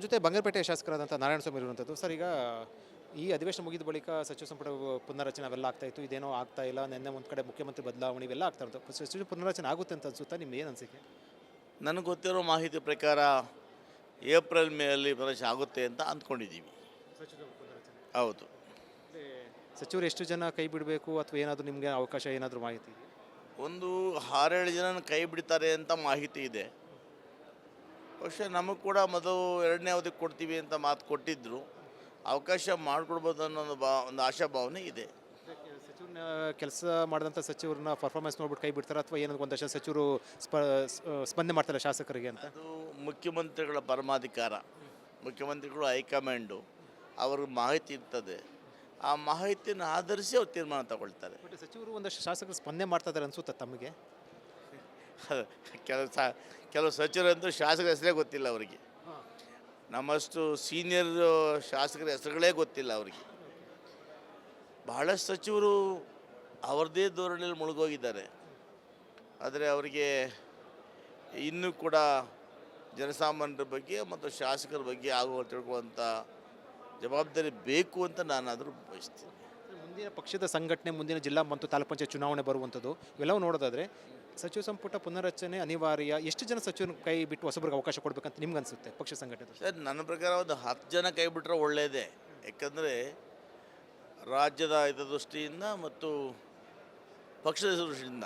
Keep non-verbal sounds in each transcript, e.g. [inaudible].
ನಮ್ಮ ಜೊತೆ ಬಂಗಾರಪೇಟೆ ಶಾಸಕರಾದಂಥ ನಾರಾಯಣ ಸ್ವಾಮಿ ಇರುವಂಥದ್ದು. ಸರ್ ಈಗ ಈ ಅಧಿವೇಶನ ಮುಗಿದ ಬಳಿಕ ಸಚಿವ ಸಂಪುಟ ಪುನರಚನೆ ಅವೆಲ್ಲ ಆಗ್ತಾ ಇತ್ತು ಇದೇನೋ ಆಗ್ತಾ ಇಲ್ಲ ನಿನ್ನೆ ಒಂದು ಕಡೆ ಮುಖ್ಯಮಂತ್ರಿ ಬದಲಾವಣೆ ಇವೆಲ್ಲ ಆಗ್ತಾ ಇರ್ತವೆ ಸಚಿವ ಪುನರಚನೆ ಆಗುತ್ತೆ ಅಂತ ಅನ್ಸುತ್ತಾ ನಿಮ್ಗೆ ಏನು ಅನಿಸಿಕೆ? ನನಗೆ ಗೊತ್ತಿರೋ ಮಾಹಿತಿ ಪ್ರಕಾರ ಏಪ್ರಿಲ್ ಮೇಯಲ್ಲಿ ಪ್ರವೇಶ ಆಗುತ್ತೆ ಅಂತ ಅಂದ್ಕೊಂಡಿದ್ದೀವಿ. ಹೌದು. ಸಚಿವರು ಎಷ್ಟು ಜನ ಕೈ ಬಿಡಬೇಕು ಅಥವಾ ಏನಾದರೂ ನಿಮಗೆ ಅವಕಾಶ ಏನಾದರೂ ಮಾಹಿತಿ? ಒಂದು ಆರೇಳು ಜನ ಕೈ ಬಿಡ್ತಾರೆ ಅಂತ ಮಾಹಿತಿ ಇದೆ. ಬಹುಶಃ ನಮಗೆ ಕೂಡ ಮೊದಲು ಎರಡನೇ ಅವಧಿಗೆ ಕೊಡ್ತೀವಿ ಅಂತ ಮಾತು ಕೊಟ್ಟಿದ್ದರು ಅವಕಾಶ ಮಾಡಿಕೊಡ್ಬೋದು ಅನ್ನೋ ಒಂದು ಬಾ ಒಂದು ಆಶಾಭಾವನೆ ಇದೆ. ಸಚಿವರನ್ನ ಕೆಲಸ ಮಾಡಿದಂಥ ಸಚಿವರನ್ನ ಪರ್ಫಾರ್ಮೆನ್ಸ್ ನೋಡ್ಬಿಟ್ಟು ಕೈ ಬಿಡ್ತಾರೆ ಅಥವಾ ಏನೋ ಒಂದಷ್ಟು ಸಚಿವರು ಸ್ಪ ಸ್ಪಂದನೆ ಮಾಡ್ತಾರೆ ಶಾಸಕರಿಗೆ ಅಂತ? ಅದು ಮುಖ್ಯಮಂತ್ರಿಗಳ ಪರಮಾಧಿಕಾರ. ಮುಖ್ಯಮಂತ್ರಿಗಳು ಹೈಕಮಾಂಡು ಅವ್ರಿಗೆ ಮಾಹಿತಿ ಇರ್ತದೆ. ಆ ಮಾಹಿತಿಯನ್ನು ಆಧರಿಸಿ ಅವ್ರು ತೀರ್ಮಾನ ತಗೊಳ್ತಾರೆ. ಬಟ್ ಸಚಿವರು ಒಂದಷ್ಟು ಶಾಸಕರು ಸ್ಪಂದನೆ ಮಾಡ್ತಾ ಇದ್ದಾರೆ ಅನಿಸುತ್ತೆ ತಮಗೆ? [laughs] ಕೆಲವು ಸ, ಕೆಲವು ಸಚಿವರಂತೂ ಶಾಸಕರ ಹೆಸರೇ ಗೊತ್ತಿಲ್ಲ ಅವರಿಗೆ. ನಮ್ಮಷ್ಟು ಸೀನಿಯರ್ ಶಾಸಕರ ಹೆಸರುಗಳೇ ಗೊತ್ತಿಲ್ಲ ಅವರಿಗೆ. ಬಹಳಷ್ಟು ಸಚಿವರು ಅವ್ರದ್ದೇ ಧೋರಣೆಯಲ್ಲಿ ಮುಳುಗೋಗಿದ್ದಾರೆ. ಆದರೆ ಅವರಿಗೆ ಇನ್ನೂ ಕೂಡ ಜನಸಾಮಾನ್ಯರ ಬಗ್ಗೆ ಮತ್ತು ಶಾಸಕರ ಬಗ್ಗೆ ಆಗುವ ತಿಳ್ಕೊಳ್ಳುವಂಥ ಜವಾಬ್ದಾರಿ ಬೇಕು ಅಂತ ನಾನಾದರೂ ಬಯಸ್ತೀನಿ. ಮುಂದಿನ ಪಕ್ಷದ ಸಂಘಟನೆ, ಮುಂದಿನ ಜಿಲ್ಲಾ ಮತ್ತು ತಾಲೂಕು ಪಂಚಾಯತ್ ಚುನಾವಣೆ ಬರುವಂಥದ್ದು, ಇವೆಲ್ಲವೂ ನೋಡೋದಾದ್ರೆ ಸಚಿವ ಸಂಪುಟ ಪುನರಚನೆ ಅನಿವಾರ್ಯ. ಎಷ್ಟು ಜನ ಸಚಿವರು ಕೈ ಬಿಟ್ಟು ಹೊಸಬ್ರಿಗೆ ಅವಕಾಶ ಕೊಡಬೇಕಂತ ನಿಮ್ಗೆ ಅನಿಸುತ್ತೆ ಪಕ್ಷ ಸಂಘಟನೆ? ಸರ್ ನನ್ನ ಪ್ರಕಾರ ಒಂದು ಹತ್ತು ಜನ ಕೈ ಬಿಟ್ಟರೆ ಒಳ್ಳೆಯದೇ ಯಾಕಂದರೆ ರಾಜ್ಯದ ಹಿತದೃಷ್ಟಿಯಿಂದ ಮತ್ತು ಪಕ್ಷದ ದೃಷ್ಟಿಯಿಂದ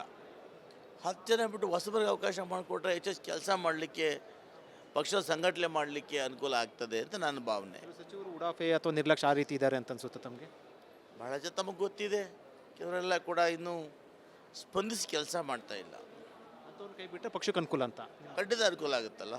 ಹತ್ತು ಜನ ಬಿಟ್ಟು ಹೊಸಬರಿಗೆ ಅವಕಾಶ ಮಾಡಿಕೊಟ್ರೆ ಹೆಚ್ಚೆಚ್ಚು ಕೆಲಸ ಮಾಡಲಿಕ್ಕೆ ಪಕ್ಷದ ಸಂಘಟನೆ ಮಾಡಲಿಕ್ಕೆ ಅನುಕೂಲ ಆಗ್ತದೆ ಅಂತ ನನ್ನ ಭಾವನೆ. ಸಚಿವರು ಉಡಾಫೆ ಅಥವಾ ನಿರ್ಲಕ್ಷ್ಯ ಆ ರೀತಿ ಇದ್ದಾರೆ ಅಂತ ಅನಿಸುತ್ತೆ ತಮಗೆ? ಭಾಳ ಜನ ತಮಗೆ ಗೊತ್ತಿದೆ. ಕೆಲವರೆಲ್ಲ ಕೂಡ ಇನ್ನೂ ಸ್ಪಂದಿಸಿ ಕೆಲಸ ಮಾಡ್ತಾ ಇಲ್ಲ. ಕೈ ಬಿಟ್ಟರೆ ಪಕ್ಷಕ್ಕೆ ಅನುಕೂಲ ಅಂತ? ಖಂಡಿತ ಅನುಕೂಲ ಆಗುತ್ತಲ್ಲ.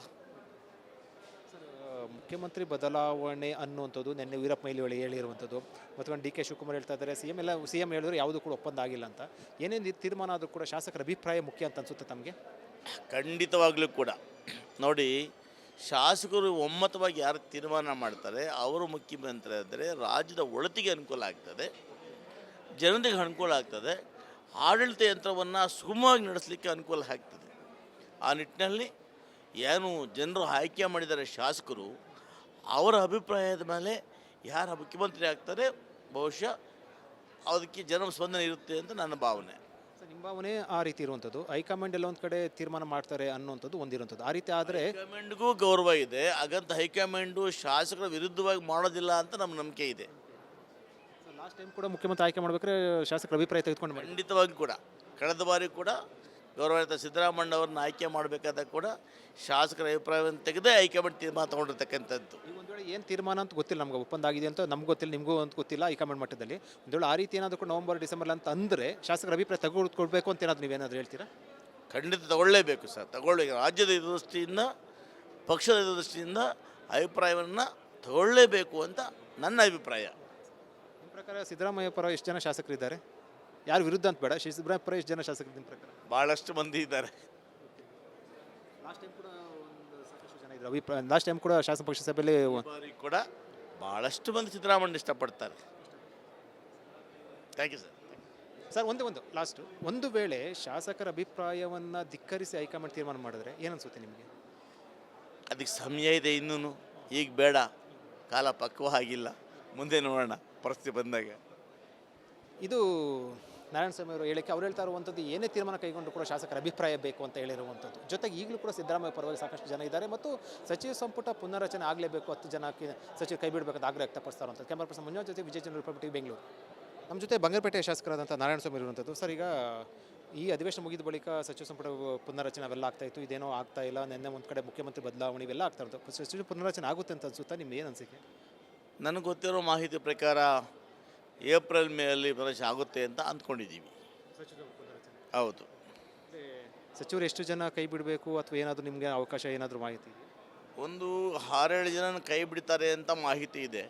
ಮುಖ್ಯಮಂತ್ರಿ ಬದಲಾವಣೆ ಅನ್ನುವಂಥದ್ದು ನಿನ್ನೆ ವೀರಪ್ಪ ಮೈಲಿ ಹೇಳಿರುವಂಥದ್ದು. ಮತ್ತು ಡಿ ಕೆ ಶಿವಕುಮಾರ್ ಹೇಳ್ತಾ ಇದ್ದಾರೆ ಸಿ ಎಂ ಎಲ್ಲ ಸಿ ಎಂ ಹೇಳಿದ್ರು ಯಾವುದೂ ಕೂಡ ಒಪ್ಪಂದ ಆಗಿಲ್ಲ ಅಂತ. ಏನೇನು ತೀರ್ಮಾನ ಆದರೂ ಕೂಡ ಶಾಸಕರ ಅಭಿಪ್ರಾಯ ಮುಖ್ಯ ಅಂತ ಅನಿಸುತ್ತೆ ತಮಗೆ? ಖಂಡಿತವಾಗಲೂ ಕೂಡ. ನೋಡಿ ಶಾಸಕರು ಒಮ್ಮತವಾಗಿ ಯಾರು ತೀರ್ಮಾನ ಮಾಡ್ತಾರೆ ಅವರು ಮುಖ್ಯಮಂತ್ರಿ ಆದರೆ ರಾಜ್ಯದ ಒಳತಿಗೆ ಅನುಕೂಲ ಆಗ್ತದೆ ಜನತೆಗೆ ಅನುಕೂಲ ಆಗ್ತದೆ ಆಡಳಿತ ಯಂತ್ರವನ್ನು ಸುಗಮವಾಗಿ ನಡೆಸಲಿಕ್ಕೆ ಅನುಕೂಲ ಆಗ್ತದೆ. ಆ ನಿಟ್ಟಿನಲ್ಲಿ ಏನು ಜನರು ಆಯ್ಕೆ ಮಾಡಿದ್ದಾರೆ ಶಾಸಕರು ಅವರ ಅಭಿಪ್ರಾಯದ ಮೇಲೆ ಯಾರು ಮುಖ್ಯಮಂತ್ರಿ ಆಗ್ತಾರೆ ಬಹುಶಃ ಅದಕ್ಕೆ ಜನ ಸ್ಪಂದನೆ ಇರುತ್ತೆ ಅಂತ ನನ್ನ ಭಾವನೆ. ನಿಮ್ಮ ಭಾವನೆ ಆ ರೀತಿ ಇರುವಂಥದ್ದು. ಹೈಕಮಾಂಡ್ ಎಲ್ಲ ಒಂದು ಕಡೆ ತೀರ್ಮಾನ ಮಾಡ್ತಾರೆ ಅನ್ನುವಂಥದ್ದು ಒಂದಿರುವಂಥದ್ದು. ಆ ರೀತಿ ಆದರೆ ಹೈಕಮಾಂಡ್ಗೂ ಗೌರವ ಇದೆ. ಹಾಗಂತ ಹೈಕಮಾಂಡು ಶಾಸಕರ ವಿರುದ್ಧವಾಗಿ ಮಾಡೋದಿಲ್ಲ ಅಂತ ನಮ್ಮ ನಂಬಿಕೆ ಇದೆ. ಲಾಸ್ಟ್ ಟೈಮ್ ಕೂಡ ಮುಖ್ಯಮಂತ್ರಿ ಆಯ್ಕೆ ಮಾಡ್ಬೇಕಾದ್ರೆ ಶಾಸಕರ ಅಭಿಪ್ರಾಯ ತೆಗೆದುಕೊಂಡು ಮಾಡಿ. ಖಂಡಿತವಾಗಿ ಕೂಡ. ಕಳೆದ ಬಾರಿ ಕೂಡ ಗೌರವಾನ್ವಿತ ಸಿದ್ದರಾಮಯ್ಯ ಅವ್ರನ್ನ ಆಯ್ಕೆ ಮಾಡಬೇಕಾದ ಕೂಡ ಶಾಸಕರ ಅಭಿಪ್ರಾಯವನ್ನು ತೆಗೆದೇ ಮಾಡಿ ತೀರ್ಮಾನ ತಗೊಂಡಿರ್ತಕ್ಕಂಥದ್ದು. ಈಗ ಒಂದು ವೇಳೆ ಏನು ತೀರ್ಮಾನ ಅಂತ ಗೊತ್ತಿಲ್ಲ ನಮ್ಗೆ ಒಪ್ಪಂದ ಆಗಿದೆ ಅಂತ ನಮ್ಗೆ ಗೊತ್ತಿಲ್ಲ ನಿಮಗೂ ಅಂತ ಗೊತ್ತಿಲ್ಲ ಹೈಕಮಾಂಡ್ ಮಟ್ಟದಲ್ಲಿ. ಒಂದು ವೇಳೆ ಆ ರೀತಿ ಏನಾದರೂ ಕೂಡ ನವಂಬರ್ ಡಿಸೆಂಬರ್ ಅಂತ ಅಂದರೆ ಶಾಸಕರ ಅಭಿಪ್ರಾಯ ತೆಗೆದುಕೊಳ್ಬೇಕು ಅಂತ ಏನಾದರೂ ನೀವೇನಾದರೂ ಹೇಳ್ತೀರಾ? ಖಂಡಿತ ತಗೊಳ್ಳೇಬೇಕು ಸರ್ ತಗೊಳ್ಳಿ. ರಾಜ್ಯದ ದೃಷ್ಟಿಯಿಂದ ಪಕ್ಷದ ದೃಷ್ಟಿಯಿಂದ ಅಭಿಪ್ರಾಯವನ್ನು ತಗೊಳ್ಳೇಬೇಕು ಅಂತ ನನ್ನ ಅಭಿಪ್ರಾಯ. ಪ್ರಕಾರ ಸಿದ್ದರಾಮಯ್ಯ ಪರ ಎಷ್ಟು ಜನ ಶಾಸಕರಿದ್ದಾರೆ? ಯಾರು ವಿರುದ್ಧ ಅಂತ ಬೇಡ ಸಿದ್ದರಾಮಯ್ಯ ಪರ ಎಷ್ಟು ಜನ ಶಾಸಕರು ನಿಮ್ಮ ಪ್ರಕಾರ? ಭಾಳಷ್ಟು ಮಂದಿ ಇದ್ದಾರೆ. ಲಾಸ್ಟ್ ಟೈಮ್ ಕೂಡ ಒಂದು ಸಾಕಷ್ಟು ಜನ ಇದ್ರು. ಅಭಿಪ್ರಾಯ ಲಾಸ್ಟ್ ಟೈಮ್ ಕೂಡ ಶಾಸನ ಪಕ್ಷ ಸಭೆಯಲ್ಲಿ ಈ ಬಾರಿ ಕೂಡ ಭಾಳಷ್ಟು ಮಂದಿ ಸಿದ್ದರಾಮಣ್ಣ ಇಷ್ಟಪಡ್ತಾರೆ. ಥ್ಯಾಂಕ್ ಯು ಸರ್ ಸರ್ ಒಂದೇ ಒಂದು ಲಾಸ್ಟು ಒಂದು ವೇಳೆ ಶಾಸಕರ ಅಭಿಪ್ರಾಯವನ್ನು ಧಿಕ್ಕರಿಸಿ ಹೈಕಮಾಂಡ್ ತೀರ್ಮಾನ ಮಾಡಿದ್ರೆ ಏನನ್ಸುತ್ತೆ ನಿಮಗೆ? ಅದಕ್ಕೆ ಸಮಯ ಇದೆ ಇನ್ನೂ ಈಗ ಬೇಡ. ಕಾಲ ಪಕ್ವ ಆಗಿಲ್ಲ. ಮುಂದೆ ನೋಡೋಣ. ಪರಿಸ್ಥಿತಿ ಬಂದಾಗ. ಇದು ನಾರಾಯಣ ಸ್ವಾಮಿ ಅವರು ಹೇಳಿಕೆ ಅವ್ರು ಹೇಳ್ತಾ ಇರುವಂಥದ್ದು ಏನೇ ತೀರ್ಮಾನ ಕೈಗೊಂಡು ಕೂಡ ಶಾಸಕರ ಅಭಿಪ್ರಾಯ ಬೇಕು ಅಂತ ಹೇಳಿರುವಂಥದ್ದು. ಜೊತೆಗೆ ಈಗಲೂ ಕೂಡ ಸಿದ್ದರಾಮಯ್ಯ ಪರವಾಗಿ ಸಾಕಷ್ಟು ಜನ ಇದ್ದಾರೆ ಮತ್ತು ಸಚಿವ ಸಂಪುಟ ಪುನರಚನೆ ಆಗಲೇಬೇಕು ಹತ್ತು ಜನಕ್ಕೆ ಸಚಿವ ಕೈ ಬಿಡಬೇಕಂತ ಆಗ್ರಹ ವ್ಯಕ್ತಪಡಿಸ್ತಾ ಇರುವಂಥದ್ದು ಕ್ಯಾಮರಾ ಪರ್ಸನ್ ಮುಂಜಾನೆ ಜೊತೆ ವಿಜಯ ಚಂದ್ರ ರಿಪಬ್ಲಿಕ್ ಬೆಂಗಳೂರು. ನಮ್ಮ ಜೊತೆ ಬಂಗಾರಪೇಟೆ ಶಾಸಕರಾದಂಥ ನಾರಾಯಣ ಸ್ವಾಮಿ ಇರುವಂಥದ್ದು. ಸರ್ ಈಗ ಈ ಅಧಿವೇಶನ ಮುಗಿದ ಬಳಿಕ ಸಚಿವ ಸಂಪುಟ ಪುನರಚನೆ ಅವೆಲ್ಲ ಆಗ್ತಾ ಇತ್ತು ಇದೇನೋ ಆಗ್ತಾ ಇಲ್ಲ ನಿನ್ನೆ ಒಂದು ಕಡೆ ಮುಖ್ಯಮಂತ್ರಿ ಬದಲಾವಣೆ ಇವೆಲ್ಲ ಆಗ್ತಾ ಇರ್ತವೆ ಸಚಿವ ಪುನರಚನೆ ಆಗುತ್ತೆ ಅಂತ ಅನ್ಸುತ್ತಾ ನಿಮ್ಗೆ ಏನು ಅನಿಸಿಕೆ? ನನಗೆ ಗೊತ್ತಿರೋ ಮಾಹಿತಿ ಪ್ರಕಾರ ಏಪ್ರಿಲ್ ಮೇಯಲ್ಲಿ ಪ್ರವೇಶ ಆಗುತ್ತೆ ಅಂತ ಅಂದ್ಕೊಂಡಿದ್ದೀವಿ. ಹೌದು. ಸಚಿವರು ಎಷ್ಟು ಜನ ಕೈ ಬಿಡಬೇಕು ಅಥವಾ ಏನಾದರೂ ನಿಮಗೆ ಅವಕಾಶ ಏನಾದರೂ ಮಾಹಿತಿ? ಒಂದು ಆರೇಳು ಜನ ಕೈ ಬಿಡ್ತಾರೆ ಅಂತ ಮಾಹಿತಿ ಇದೆ.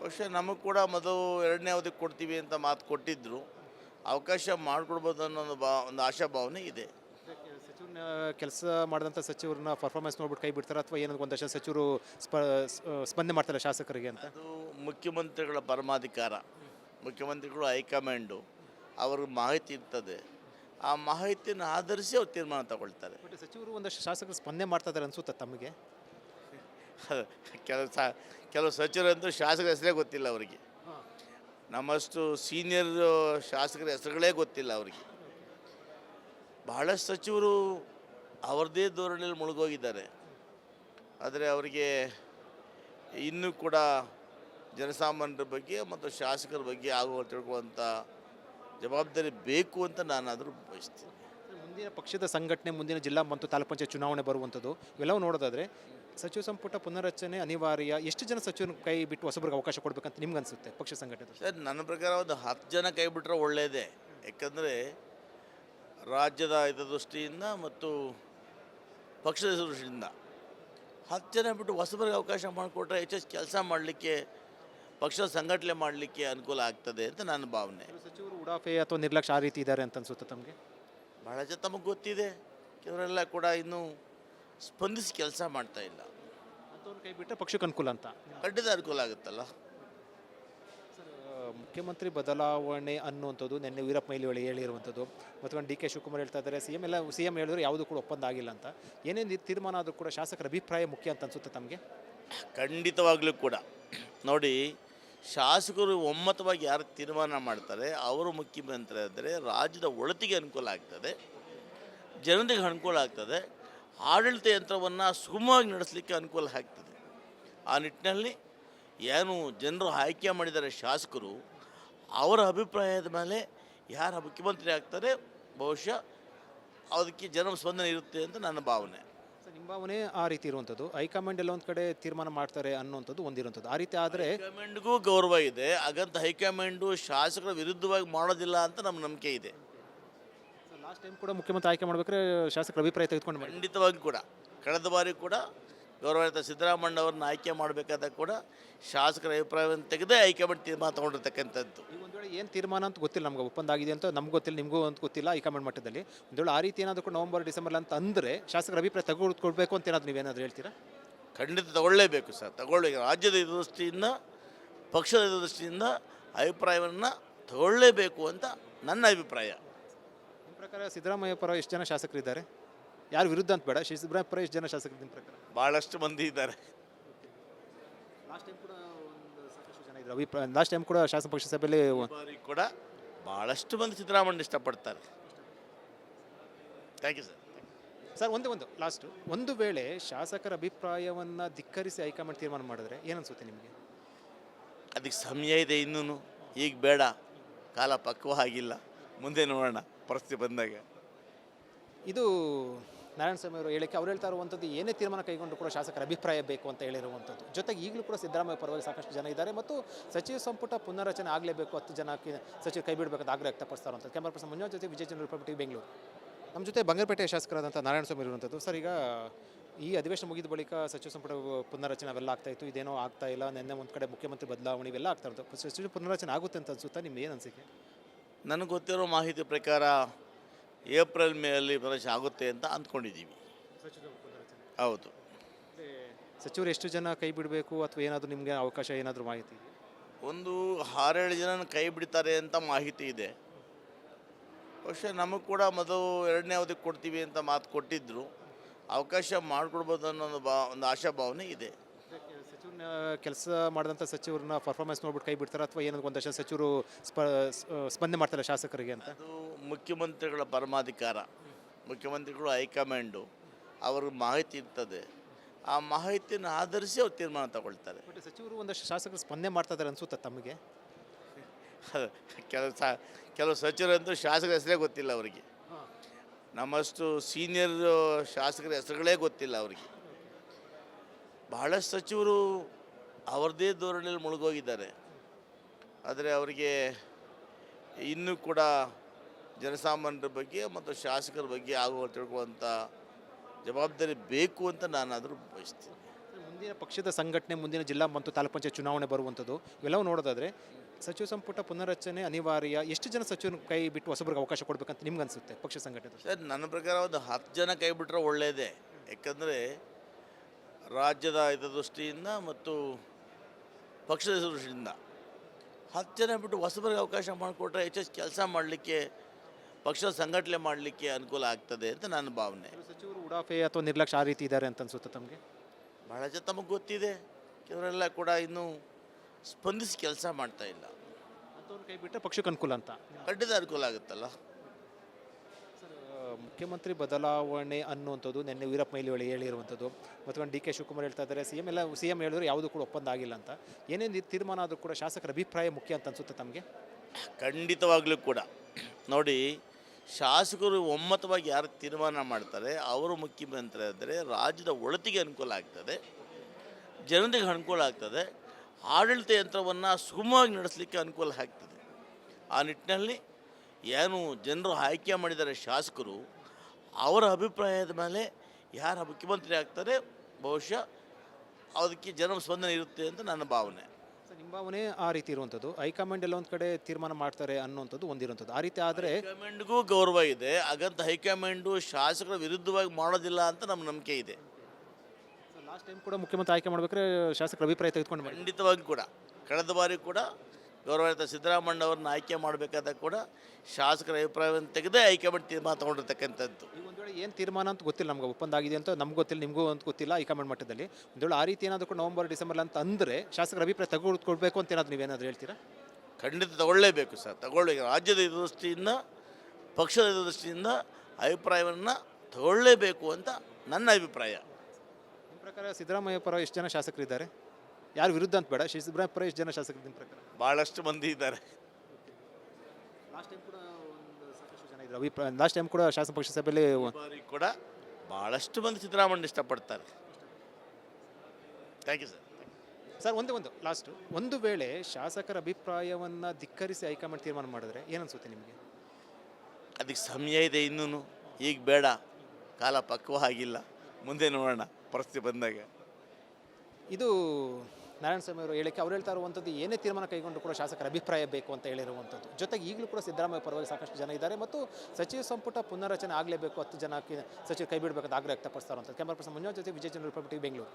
ಬಹುಶಃ ನಮಗೆ ಕೂಡ ಮೊದಲು ಎರಡನೇ ಅವಧಿ ಕೊಡ್ತೀವಿ ಅಂತ ಮಾತು ಕೊಟ್ಟಿದ್ದರು ಅವಕಾಶ ಮಾಡಿಕೊಡ್ಬೋದು ಅನ್ನೋ ಒಂದು ಬಾ ಒಂದು ಆಶಾಭಾವನೆ ಇದೆ. ಕೆಲಸ ಮಾಡಿದಂಥ ಸಚಿವರನ್ನ ಪರ್ಫಾರ್ಮೆನ್ಸ್ ನೋಡ್ಬಿಟ್ಟು ಕೈ ಬಿಡ್ತಾರೆ ಅಥವಾ ಏನೋ ಒಂದಷ್ಟು ಸಚಿವರು ಸ್ಪ ಸ್ಪಂದನೆ ಮಾಡ್ತಾರೆ ಶಾಸಕರಿಗೆ ಅಂತ? ಅದು ಮುಖ್ಯಮಂತ್ರಿಗಳ ಪರಮಾಧಿಕಾರ. ಮುಖ್ಯಮಂತ್ರಿಗಳು ಹೈಕಮಾಂಡು ಅವ್ರಿಗೆ ಮಾಹಿತಿ ಇರ್ತದೆ. ಆ ಮಾಹಿತಿಯನ್ನು ಆಧರಿಸಿ ಅವ್ರು ತೀರ್ಮಾನ ತಗೊಳ್ತಾರೆ. ಬಟ್ ಸಚಿವರು ಒಂದಷ್ಟು ಶಾಸಕರು ಸ್ಪಂದನೆ ಮಾಡ್ತಾ ಇದ್ದಾರೆ ಅನ್ಸುತ್ತೆ ತಮಗೆ? ಕೆಲವು ಸ ಕೆಲವು ಸಚಿವರಂತೂ ಶಾಸಕರ ಹೆಸರೇ ಗೊತ್ತಿಲ್ಲ ಅವರಿಗೆ. ನಮ್ಮಷ್ಟು ಸೀನಿಯರ್ ಶಾಸಕರ ಹೆಸರುಗಳೇ ಗೊತ್ತಿಲ್ಲ ಅವರಿಗೆ. ಬಹಳಷ್ಟು ಸಚಿವರು ಅವರದೇ ಧೋರಣೆಯಲ್ಲಿ ಮುಳುಗೋಗಿದ್ದಾರೆ. ಆದರೆ ಅವರಿಗೆ ಇನ್ನೂ ಕೂಡ ಜನಸಾಮಾನ್ಯರ ಬಗ್ಗೆ ಮತ್ತು ಶಾಸಕರ ಬಗ್ಗೆ ಆಗುವ ತಿಳ್ಕೊಳ್ಳುವಂಥ ಜವಾಬ್ದಾರಿ ಬೇಕು ಅಂತ ನಾನಾದರೂ ಬಯಸ್ತೀನಿ. ಮುಂದಿನ ಪಕ್ಷದ ಸಂಘಟನೆ ಮುಂದಿನ ಜಿಲ್ಲಾ ಮತ್ತು ತಾಲೂಕು ಪಂಚಾಯತ್ ಚುನಾವಣೆ ಬರುವಂಥದ್ದು ಇವೆಲ್ಲವೂ ನೋಡೋದಾದ್ರೆ ಸಚಿವ ಸಂಪುಟ ಪುನರಚನೆ ಅನಿವಾರ್ಯ ಎಷ್ಟು ಜನ ಸಚಿವರು ಕೈ ಬಿಟ್ಟು ಹೊಸಬ್ರಿಗೆ ಅವಕಾಶ ಕೊಡಬೇಕಂತ ನಿಮ್ಗೆ ಅನ್ಸುತ್ತೆ ಪಕ್ಷ ಸಂಘಟನೆ? ಸರ್ ನನ್ನ ಪ್ರಕಾರ ಒಂದು ಹತ್ತು ಜನ ಕೈ ಬಿಟ್ಟರೆ ಒಳ್ಳೆಯದೇ ಯಾಕಂದರೆ ರಾಜ್ಯದ ಹಿತದೃಷ್ಟಿಯಿಂದ ಮತ್ತು ಪಕ್ಷದ ದೃಷ್ಟಿಯಿಂದ ಹತ್ತು ಜನ ಬಿಟ್ಟು ಹೊಸಬರಿಗೆ ಅವಕಾಶ ಮಾಡಿಕೊಟ್ರೆ ಹೆಚ್ಚೆಚ್ಚು ಕೆಲಸ ಮಾಡಲಿಕ್ಕೆ ಪಕ್ಷದ ಸಂಘಟನೆ ಮಾಡಲಿಕ್ಕೆ ಅನುಕೂಲ ಆಗ್ತದೆ ಅಂತ ನನ್ನ ಭಾವನೆ. ಸಚಿವರು ಉಡಾಫೆ ಅಥವಾ ನಿರ್ಲಕ್ಷ್ಯ ಆ ರೀತಿ ಇದ್ದಾರೆ ಅಂತ ಅನ್ಸುತ್ತೆ ತಮಗೆ? ಭಾಳ ಜನ ತಮಗೆ ಗೊತ್ತಿದೆ. ಕೆಲವರೆಲ್ಲ ಕೂಡ ಇನ್ನೂ ಸ್ಪಂದಿಸಿ ಕೆಲಸ ಮಾಡ್ತಾ ಇಲ್ಲ. ಅಂಥವ್ರು ಕೈ ಬಿಟ್ಟರೆ ಪಕ್ಷಕ್ಕೆ ಅನುಕೂಲ ಅಂತ. ಖಂಡಿತ ಅನುಕೂಲ ಆಗುತ್ತಲ್ಲ. ಮುಖ್ಯಮಂತ್ರಿ ಬದಲಾವಣೆ ಅನ್ನುವಂಥದ್ದು ನಿನ್ನೆ ವೀರಪ್ಪ ಮೊಯ್ಲಿ ಹೇಳಿರುವಂಥದ್ದು. ಮತ್ತು ಡಿ ಕೆ ಶಿವಕುಮಾರ್ ಹೇಳ್ತಾ ಇದ್ದಾರೆ, ಸಿ ಎಂ ಎಲ್ಲ, ಸಿ ಎಂ ಹೇಳಿದ್ರು ಯಾವುದು ಕೂಡ ಒಪ್ಪಂದ ಆಗಿಲ್ಲ ಅಂತ. ಏನೇನು ತೀರ್ಮಾನ ಆದರೂ ಕೂಡ ಶಾಸಕರ ಅಭಿಪ್ರಾಯ ಮುಖ್ಯ ಅಂತ ಅನಿಸುತ್ತೆ ತಮಗೆ? ಖಂಡಿತವಾಗಲೂ ಕೂಡ. ನೋಡಿ, ಶಾಸಕರು ಒಮ್ಮತವಾಗಿ ಯಾರು ತೀರ್ಮಾನ ಮಾಡ್ತಾರೆ, ಅವರು ಮುಖ್ಯಮಂತ್ರಿ ಆದರೆ ರಾಜ್ಯದ ಒಳತಿಗೆ ಅನುಕೂಲ ಆಗ್ತದೆ ಜನರಿಗೆ ಅನುಕೂಲ ಆಗ್ತದೆ, ಆಡಳಿತ ಯಂತ್ರವನ್ನು ಸುಗಮವಾಗಿ ನಡೆಸಲಿಕ್ಕೆ ಅನುಕೂಲ ಆಗ್ತದೆ. ಆ ನಿಟ್ಟಿನಲ್ಲಿ ಏನು ಜನರು ಆಯ್ಕೆ ಮಾಡಿದ್ದಾರೆ ಶಾಸಕರು ಅವರ ಅಭಿಪ್ರಾಯದ ಮೇಲೆ ಯಾರು ಮುಖ್ಯಮಂತ್ರಿ ಆಗ್ತಾರೆ ಬಹುಶಃ ಅದಕ್ಕೆ ಜನ ಸ್ಪಂದನೆ ಇರುತ್ತೆ ಅಂತ ನನ್ನ ಭಾವನೆ. ನಿಮ್ಮ ಭಾವನೆ ಆ ರೀತಿ ಇರುವಂಥದ್ದು. ಹೈಕಮಾಂಡ್ ಎಲ್ಲ ಒಂದು ಕಡೆ ತೀರ್ಮಾನ ಮಾಡ್ತಾರೆ ಅನ್ನುವಂಥದ್ದು ಒಂದಿರುವಂಥದ್ದು. ಆ ರೀತಿ ಆದರೆ ಹೈಕಮಾಂಡ್ಗೂ ಗೌರವ ಇದೆ ಹಾಗಂತ ಹೈಕಮಾಂಡು ಶಾಸಕರ ವಿರುದ್ಧವಾಗಿ ಮಾಡೋದಿಲ್ಲ ಅಂತ ನಮ್ಮ ನಂಬಿಕೆ ಇದೆ. ಲಾಸ್ಟ್ ಟೈಮ್ ಕೂಡ ಮುಖ್ಯಮಂತ್ರಿ ಆಯ್ಕೆ ಮಾಡ್ಬೇಕಾದ್ರೆ ಶಾಸಕರ ಅಭಿಪ್ರಾಯ ತೆಗೆದುಕೊಂಡು ಖಂಡಿತವಾಗಿ ಕೂಡ ಕಳೆದ ಬಾರಿ ಕೂಡ ಗೌರವಾನ್ವಿತ ಅವ್ರನ್ನ ಆಯ್ಕೆ ಮಾಡಬೇಕಾದ ಕೂಡ ಶಾಸಕರ ಅಭಿಪ್ರಾಯವನ್ನು ತೆಗೆದೇ ಆಯ್ಕೆ ಮಾಡಿ ತೀರ್ಮಾನ ತಗೊಂಡಿರ್ತಕ್ಕಂಥದ್ದು. ಈಗ ಒಂದು ವೇಳೆ ಏನು ತೀರ್ಮಾನ ಅಂತ ಗೊತ್ತಿಲ್ಲ ನಮ್ಗೆ ಒಪ್ಪಂದ ಆಗಿದೆ ಅಂತ ನಮ್ಗೆ ಗೊತ್ತಿಲ್ಲ ನಿಮಗೂ ಅಂತ ಗೊತ್ತಿಲ್ಲ ಹೈಕಮಾಂಡ್ ಮಟ್ಟದಲ್ಲಿ. ಒಂದು ವೇಳೆ ಆ ರೀತಿ ಏನಾದರೂ ಕೂಡ ನವಂಬರ್ ಡಿಸೆಂಬರ್ ಅಂತ ಅಂದರೆ ಶಾಸಕರ ಅಭಿಪ್ರಾಯ ತೆಗೆದುಕೊಳ್ಬೇಕು ಅಂತ ಏನಾದರೂ ನೀವೇನಾದರೂ ಹೇಳ್ತೀರಾ? ಖಂಡಿತ ತಗೊಳ್ಳೇಬೇಕು ಸರ್ ತಗೊಳ್ಳಿ. ರಾಜ್ಯದ ದೃಷ್ಟಿಯಿಂದ ಪಕ್ಷದ ದೃಷ್ಟಿಯಿಂದ ಅಭಿಪ್ರಾಯವನ್ನು ತಗೊಳ್ಳೇಬೇಕು ಅಂತ ನನ್ನ ಅಭಿಪ್ರಾಯ. ನಿಮ್ಮ ಪ್ರಕಾರ ಸಿದ್ದರಾಮಯ್ಯ ಪರ ಎಷ್ಟು ಜನ ಶಾಸಕರಿದ್ದಾರೆ? ಯಾರು ವಿರುದ್ಧ ಅಂತ ಬೇಡ. ಶ್ರೀ ಸುಬ್ರಹ್ಮಣ್ಯ ಪರ ಎಷ್ಟು ಜನ ಶಾಸಕರ ನಿಮ್ಮ ಪ್ರಕಾರ. ಭಾಳಷ್ಟು ಮಂದಿ ಇದ್ದಾರೆ. ಲಾಸ್ಟ್ ಟೈಮ್ ಕೂಡ ಒಂದು ಸಾಕಷ್ಟು ಜನ ಇದ್ದಾರೆ ಅಭಿಪ್ರಾಯ ಲಾಸ್ಟ್ ಟೈಮ್ ಕೂಡ ಶಾಸನ ಪಕ್ಷ ಸಭೆಯಲ್ಲಿ ಈ ಬಾರಿ ಕೂಡ ಭಾಳಷ್ಟು ಮಂದಿ ಸಿದ್ದರಾಮಣ್ಣ ಇಷ್ಟಪಡ್ತಾರೆ. ಥ್ಯಾಂಕ್ ಯು ಸರ್ ಸರ್ ಒಂದೇ ಒಂದು ಲಾಸ್ಟು ಒಂದು ವೇಳೆ ಶಾಸಕರ ಅಭಿಪ್ರಾಯವನ್ನು ಧಿಕ್ಕರಿಸಿ ಹೈಕಮಾಂಡ್ ತೀರ್ಮಾನ ಮಾಡಿದ್ರೆ ಏನನ್ಸುತ್ತೆ ನಿಮಗೆ? ಅದಕ್ಕೆ ಸಮಯ ಇದೆ ಇನ್ನೂ ಈಗ ಬೇಡ. ಕಾಲ ಪಕ್ವ ಆಗಿಲ್ಲ. ಮುಂದೆ ನೋಡೋಣ. ಪರಿಸ್ಥಿತಿ ಬಂದಾಗ. ಇದು ನಾರಾಯಣ ಸ್ವಾಮಿ ಅವರು ಹೇಳಿಕೆ ಅವ್ರು ಹೇಳ್ತಾ ಇರುವಂಥದ್ದು ಏನೇ ತೀರ್ಮಾನ ಕೈಗೊಂಡು ಕೂಡ ಶಾಸಕರ ಅಭಿಪ್ರಾಯ ಬೇಕು ಅಂತ ಹೇಳಿರುವಂಥದ್ದು. ಜೊತೆಗೆ ಈಗಲೂ ಕೂಡ ಸಿದ್ದರಾಮಯ್ಯ ಪರವಾಗಿ ಸಾಕಷ್ಟು ಜನ ಇದ್ದಾರೆ ಮತ್ತು ಸಚಿವ ಸಂಪುಟ ಪುನರಚನೆ ಆಗಲೇಬೇಕು ಹತ್ತು ಜನಕ್ಕೆ ಸಚಿವ ಕೈ ಬಿಡಬೇಕಂತ ಆಗ್ರಹ ವ್ಯಕ್ತಪಡಿಸ್ತಾರೆ ಅಂತ ಕ್ಯಾಮರಾ ಪರ್ಸನ್ ಮಂಜುನಾಥ್ ಜೊತೆ ವಿಜಯ ಚಂದ್ರ ರಿಪಬ್ಲಿಕ್ ಬೆಂಗಳೂರು. ನಮ್ಮ ಜೊತೆ ಬಂಗಾರಪೇಟೆ ಶಾಸಕರಾದಂಥ ನಾರಾಯಣ ಸ್ವಾಮಿ ಇರುವಂಥದ್ದು. ಸರ್ ಈಗ ಈ ಅಧಿವೇಶನ ಮುಗಿದ ಬಳಿಕ ಸಚಿವ ಸಂಪುಟ ಪುನರಚನೆ ಅವೆಲ್ಲ ಆಗ್ತಾ ಇತ್ತು ಇದೇನೋ ಆಗ್ತಾ ಇಲ್ಲ ನಿನ್ನೆ ಒಂದು ಕಡೆ ಮುಖ್ಯಮಂತ್ರಿ ಬದಲಾವಣೆ ಇವೆಲ್ಲ ಆಗ್ತಾ ಇರ್ತವೆ ಸಚಿವ ಪುನರಚನೆ ಆಗುತ್ತೆ ಅಂತ ಅನ್ಸುತ್ತಾ? ನಿಮ್ಗೆ ಏನು ಅನಿಸಿಕೆ? ನನಗೆ ಗೊತ್ತಿರೋ ಮಾಹಿತಿ ಪ್ರಕಾರ ಏಪ್ರಿಲ್ ಮೇಯಲ್ಲಿ ಪ್ರವೇಶ ಆಗುತ್ತೆ ಅಂತ ಅಂದ್ಕೊಂಡಿದ್ದೀವಿ. ಹೌದು. ಸಚಿವರು ಎಷ್ಟು ಜನ ಕೈ ಬಿಡಬೇಕು ಅಥವಾ ಏನಾದರೂ ನಿಮಗೆ ಅವಕಾಶ ಏನಾದರೂ ಮಾಹಿತಿ ಇದೆಯಾ? ಒಂದು ಆರೇಳು ಜನ ಕೈ ಬಿಡ್ತಾರೆ ಅಂತ ಮಾಹಿತಿ ಇದೆ. ಬಹುಶಃ ನಮಗೆ ಕೂಡ ಮೊದಲು ಎರಡನೇ ಅವಧಿಗೆ ಕೊಡ್ತೀವಿ ಅಂತ ಮಾತು ಕೊಟ್ಟಿದ್ದರು ಅವಕಾಶ ಮಾಡಿಕೊಡ್ಬೋದು ಅನ್ನೋ ಒಂದು ಬಾ ಒಂದು ಆಶಾಭಾವನೆ ಇದೆ. ಕೆಲಸ ಮಾಡಿದಂಥ ಸಚಿವರನ್ನ ಪರ್ಫಾರ್ಮೆನ್ಸ್ ನೋಡ್ಬಿಟ್ಟು ಕೈ ಬಿಡ್ತಾರೆ ಅಥವಾ ಏನಾದ್ರು ಒಂದಷ್ಟು ಸಚಿವರು ಸ್ಪ ಸ್ಪಂದನೆ ಮಾಡ್ತಾರೆ ಶಾಸಕರಿಗೆ ಅಂತ? ಅದು ಮುಖ್ಯಮಂತ್ರಿಗಳ ಪರಮಾಧಿಕಾರ. ಮುಖ್ಯಮಂತ್ರಿಗಳು ಹೈಕಮಾಂಡು. ಅವ್ರಿಗೆ ಮಾಹಿತಿ ಇರ್ತದೆ. ಆ ಮಾಹಿತಿಯನ್ನು ಆಧರಿಸಿ ಅವ್ರು ತೀರ್ಮಾನ ತಗೊಳ್ತಾರೆ. ಬಟ್ ಸಚಿವರು ಒಂದಷ್ಟು ಶಾಸಕರು ಸ್ಪಂದನೆ ಮಾಡ್ತಾ ಇದ್ದಾರೆ ಅನ್ಸುತ್ತೆ ತಮಗೆ? ಕೆಲವು ಸ ಕೆಲವು ಸಚಿವರಂತೂ ಶಾಸಕರ ಹೆಸರೇ ಗೊತ್ತಿಲ್ಲ ಅವರಿಗೆ. ನಮ್ಮಷ್ಟು ಸೀನಿಯರ್ ಶಾಸಕರ ಹೆಸರುಗಳೇ ಗೊತ್ತಿಲ್ಲ ಅವರಿಗೆ. ಬಹಳಷ್ಟು ಸಚಿವರು ಅವರದೇ ಧೋರಣೆಯಲ್ಲಿ ಮುಳುಗೋಗಿದ್ದಾರೆ. ಆದರೆ ಅವರಿಗೆ ಇನ್ನೂ ಕೂಡ ಜನಸಾಮಾನ್ಯರ ಬಗ್ಗೆ ಮತ್ತು ಶಾಸಕರ ಬಗ್ಗೆ ಆಗುವ ತಿಳ್ಕೊಳ್ಳುವಂಥ ಜವಾಬ್ದಾರಿ ಬೇಕು ಅಂತ ನಾನಾದರೂ ಬಯಸ್ತೀನಿ. ಮುಂದಿನ ಪಕ್ಷದ ಸಂಘಟನೆ ಮುಂದಿನ ಜಿಲ್ಲಾ ಮತ್ತು ತಾಲೂಕು ಪಂಚಾಯತ್ ಚುನಾವಣೆ ಬರುವಂಥದ್ದು ಇವೆಲ್ಲವೂ ನೋಡೋದಾದ್ರೆ ಸಚಿವ ಸಂಪುಟ ಪುನರಚನೆ ಅನಿವಾರ್ಯ ಎಷ್ಟು ಜನ ಸಚಿವರು ಕೈ ಬಿಟ್ಟು ಹೊಸಬ್ರಿಗೆ ಅವಕಾಶ ಕೊಡಬೇಕಂತ ನಿಮ್ಗೆ ಅನ್ಸುತ್ತೆ ಪಕ್ಷ ಸಂಘಟನೆ ಸರ್ ನನ್ನ ಪ್ರಕಾರ ಒಂದು ಹತ್ತು ಜನ ಕೈ ಬಿಟ್ಟರೆ ಒಳ್ಳೆಯದೇ ಯಾಕಂದರೆ ರಾಜ್ಯದ ಹಿತದೃಷ್ಟಿಯಿಂದ ಮತ್ತು ಪಕ್ಷದ ಹಿತದೃಷ್ಟಿಯಿಂದ ಹತ್ತು ಜನ ಬಿಟ್ಟು ಹೊಸಬರಿಗೆ ಅವಕಾಶ ಮಾಡಿಕೊಟ್ರೆ ಹೆಚ್ಚೆಚ್ಚು ಕೆಲಸ ಮಾಡಲಿಕ್ಕೆ ಪಕ್ಷದ ಸಂಘಟನೆ ಮಾಡಲಿಕ್ಕೆ ಅನುಕೂಲ ಆಗ್ತದೆ ಅಂತ ನನ್ನ ಭಾವನೆ. ಸಚಿವರು ಉಡಾಫೆ ಅಥವಾ ನಿರ್ಲಕ್ಷ್ಯ ಆ ರೀತಿ ಇದ್ದಾರೆ ಅಂತ ಅನ್ಸುತ್ತೆ ತಮಗೆ? ಬಹಳ ಜನ ತಮಗೆ ಗೊತ್ತಿದೆ. ಕೆಲವರೆಲ್ಲ ಕೂಡ ಇನ್ನೂ ಸ್ಪಂದಿಸಿ ಕೆಲಸ ಮಾಡ್ತಾ ಇಲ್ಲ. ಅಂಥವ್ರು ಕೈ ಬಿಟ್ಟರೆ ಪಕ್ಷಕ್ಕೆ ಅನುಕೂಲ ಅಂತ. ಖಂಡಿತ ಅನುಕೂಲ ಆಗುತ್ತಲ್ಲ. ಮುಖ್ಯಮಂತ್ರಿ ಬದಲಾವಣೆ ಅನ್ನುವಂಥದ್ದು ನಿನ್ನೆ ವೀರಪ್ಪ ಮೊಯ್ಲಿ ಹೇಳಿರುವಂಥದ್ದು. ಮತ್ತು ಡಿ ಕೆ ಶಿವಕುಮಾರ್ ಹೇಳ್ತಾ ಇದ್ದಾರೆ ಸಿ ಎಂ ಎಲ್ಲ ಸಿ ಎಂ ಹೇಳಿದ್ರು ಯಾವುದೂ ಕೂಡ ಒಪ್ಪಂದ ಆಗಿಲ್ಲ ಅಂತ. ಏನೇನು ತೀರ್ಮಾನ ಆದರೂ ಕೂಡ ಶಾಸಕರ ಅಭಿಪ್ರಾಯ ಮುಖ್ಯ ಅಂತ ಅನಿಸುತ್ತೆ ತಮಗೆ? ಖಂಡಿತವಾಗ್ಲೂ ಕೂಡ. ನೋಡಿ, ಶಾಸಕರು ಒಮ್ಮತವಾಗಿ ಯಾರು ತೀರ್ಮಾನ ಮಾಡ್ತಾರೆ, ಅವರು ಮುಖ್ಯಮಂತ್ರಿ ಆದರೆ ರಾಜ್ಯದ ಒಳತಿಗೆ ಅನುಕೂಲ ಆಗ್ತದೆ, ಜನತೆಗೆ ಅನುಕೂಲ ಆಗ್ತದೆ, ಆಡಳಿತ ಯಂತ್ರವನ್ನು ಸುಗಮವಾಗಿ ನಡೆಸಲಿಕ್ಕೆ ಅನುಕೂಲ ಆಗ್ತದೆ. ಆ ನಿಟ್ಟಿನಲ್ಲಿ ಏನು ಜನರು ಆಯ್ಕೆ ಮಾಡಿದ್ದಾರೆ ಶಾಸಕರು ಅವರ ಅಭಿಪ್ರಾಯದ ಮೇಲೆ ಯಾರು ಮುಖ್ಯಮಂತ್ರಿ ಆಗ್ತಾರೆ ಬಹುಶಃ ಅದಕ್ಕೆ ಜನ ಸ್ಪಂದನೆ ಇರುತ್ತೆ ಅಂತ ನನ್ನ ಭಾವನೆ. ನಿಮ್ಮ ಭಾವನೆ ಆ ರೀತಿ ಇರುವಂಥದ್ದು. ಹೈಕಮಾಂಡ್ ಎಲ್ಲ ಒಂದು ಕಡೆ ತೀರ್ಮಾನ ಮಾಡ್ತಾರೆ ಅನ್ನುವಂಥದ್ದು ಒಂದಿರುವಂಥದ್ದು. ಆ ರೀತಿ ಆದರೆ ಹೈಕಮಾಂಡ್ಗೂ ಗೌರವ ಇದೆ. ಹಾಗಂತ ಹೈಕಮಾಂಡು ಶಾಸಕರ ವಿರುದ್ಧವಾಗಿ ಮಾಡೋದಿಲ್ಲ ಅಂತ ನಮ್ಮ ನಂಬಿಕೆ ಇದೆ. ಲಾಸ್ಟ್ ಟೈಮ್ ಕೂಡ ಮುಖ್ಯಮಂತ್ರಿ ಆಯ್ಕೆ ಮಾಡ್ಬೇಕಾದ್ರೆ ಶಾಸಕರ ಅಭಿಪ್ರಾಯ ತೆಗೆದುಕೊಂಡು ಖಂಡಿತವಾಗಿ ಕೂಡ. ಕಳೆದ ಬಾರಿ ಕೂಡ ಗೌರವಾನ್ವಿತ ಸಿದ್ದರಾಮಯ್ಯ ಅವರನ್ನು ಆಯ್ಕೆ ಮಾಡಬೇಕಾದ ಕೂಡ ಶಾಸಕರ ಅಭಿಪ್ರಾಯವನ್ನು ತೆಗೆದೇ ಮಾಡಿ ತೀರ್ಮಾನ ತಗೊಂಡಿರ್ತಕ್ಕಂಥದ್ದು. ಈಗ ಒಂದು ವೇಳೆ ಏನು ತೀರ್ಮಾನ ಅಂತ ಗೊತ್ತಿಲ್ಲ ನಮ್ಗೆ ಒಪ್ಪಂದ ಆಗಿದೆ ಅಂತ ನಮ್ಗೆ ಗೊತ್ತಿಲ್ಲ ನಿಮಗೂ ಅಂತ ಗೊತ್ತಿಲ್ಲ ಹೈಕಮಾಂಡ್ ಮಟ್ಟದಲ್ಲಿ. ಒಂದು ವೇಳೆ ಆ ರೀತಿ ಏನಾದರೂ ಕೂಡ ನವಂಬರ್ ಡಿಸೆಂಬರ್ ಅಂತ ಅಂದರೆ ಶಾಸಕರ ಅಭಿಪ್ರಾಯ ತೆಗೆದುಕೊಳ್ಬೇಕು ಅಂತ ಏನಾದರೂ ನೀವೇನಾದರೂ ಹೇಳ್ತೀರಾ? ಖಂಡಿತ ತಗೊಳ್ಳೇಬೇಕು ಸರ್ ತಗೊಳ್ಳಿ. ರಾಜ್ಯದ ದೃಷ್ಟಿಯಿಂದ ಪಕ್ಷದ ದೃಷ್ಟಿಯಿಂದ ಅಭಿಪ್ರಾಯವನ್ನು ತಗೊಳ್ಳೇಬೇಕು ಅಂತ ನನ್ನ ಅಭಿಪ್ರಾಯ. ನಿಮ್ಮ ಪ್ರಕಾರ ಸಿದ್ದರಾಮಯ್ಯ ಪರ ಎಷ್ಟು ಜನ ಶಾಸಕರಿದ್ದಾರೆ? ಯಾರು ವಿರುದ್ಧ ಅಂತ ಬೇಡ. ಶ್ರೀ ಸಿದ್ದರಾಮಯ್ಯ ಎಷ್ಟು ಜನ ಶಾಸಕರು ನಿಮ್ಮ ಪ್ರಕಾರ. ಭಾಳಷ್ಟು ಮಂದಿ ಇದ್ದಾರೆ. ಲಾಸ್ಟ್ ಟೈಮ್ ಕೂಡ ಒಂದು ಸಾಕಷ್ಟು ಜನ ಇದ್ರು. ಅಭಿಪ್ರಾಯ ಲಾಸ್ಟ್ ಟೈಮ್ ಕೂಡ ಶಾಸನ ಪಕ್ಷ ಸಭೆಯಲ್ಲಿ ಬಾರಿ ಕೂಡ ಭಾಳಷ್ಟು ಮಂದಿ ಸಿದ್ದರಾಮಣ್ಣ ಇಷ್ಟಪಡ್ತಾರೆ. ಥ್ಯಾಂಕ್ ಯು ಸರ್ ಸರ್ ಒಂದೇ ಒಂದು ಲಾಸ್ಟು ಒಂದು ವೇಳೆ ಶಾಸಕರ ಅಭಿಪ್ರಾಯವನ್ನು ಧಿಕ್ಕರಿಸಿ ಹೈಕಮಾಂಡ್ ತೀರ್ಮಾನ ಮಾಡಿದ್ರೆ ಏನನ್ಸುತ್ತೆ ನಿಮಗೆ? ಅದಕ್ಕೆ ಸಮಯ ಇದೆ ಇನ್ನೂ ಈಗ ಬೇಡ. ಕಾಲ ಪಕ್ವ ಆಗಿಲ್ಲ ಮುಂದೆ ನೋಡೋಣ. ಪರಿಸ್ಥಿತಿ ಬಂದಾಗ. ಇದು ನಾರಾಯಣ ಸ್ವಾಮಿ ಅವರು ಹೇಳಿಕೆ, ಅವ್ರು ಹೇಳ್ತಾ ಇರುವಂಥದ್ದು ಏನೇ ತೀರ್ಮಾನ ಕೈಗೊಂಡು ಕೂಡ ಶಾಸಕರ ಅಭಿಪ್ರಾಯ ಬೇಕು ಅಂತ ಹೇಳಿರುವಂಥದ್ದು. ಜೊತೆಗೆ ಈಗಲೂ ಕೂಡ ಸಿದ್ದರಾಮಯ್ಯ ಪರವಾಗಿ ಸಾಕಷ್ಟು ಜನ ಇದ್ದಾರೆ ಮತ್ತು ಸಚಿವ ಸಂಪುಟ ಪುನರ್ರಚನೆ ಆಗಲೇಬೇಕು ಹತ್ತು ಜನಕ್ಕೆ ಸಚಿವರು ಕೈ ಬಿಡಬೇಕಂತ ಆಗ್ರಹ ವ್ಯಕ್ತಪಡಿಸ್ತಾ ಇರುವಂಥದ್ದು. ಕ್ಯಾಮರಾ ಪರ್ಸನ್ ಮುಂಜಾನೆ ಜೊತೆ ವಿಜಯ ಚಂದ್ರ ರಿಪಬ್ಲಿಕ್ ಬೆಂಗಳೂರು.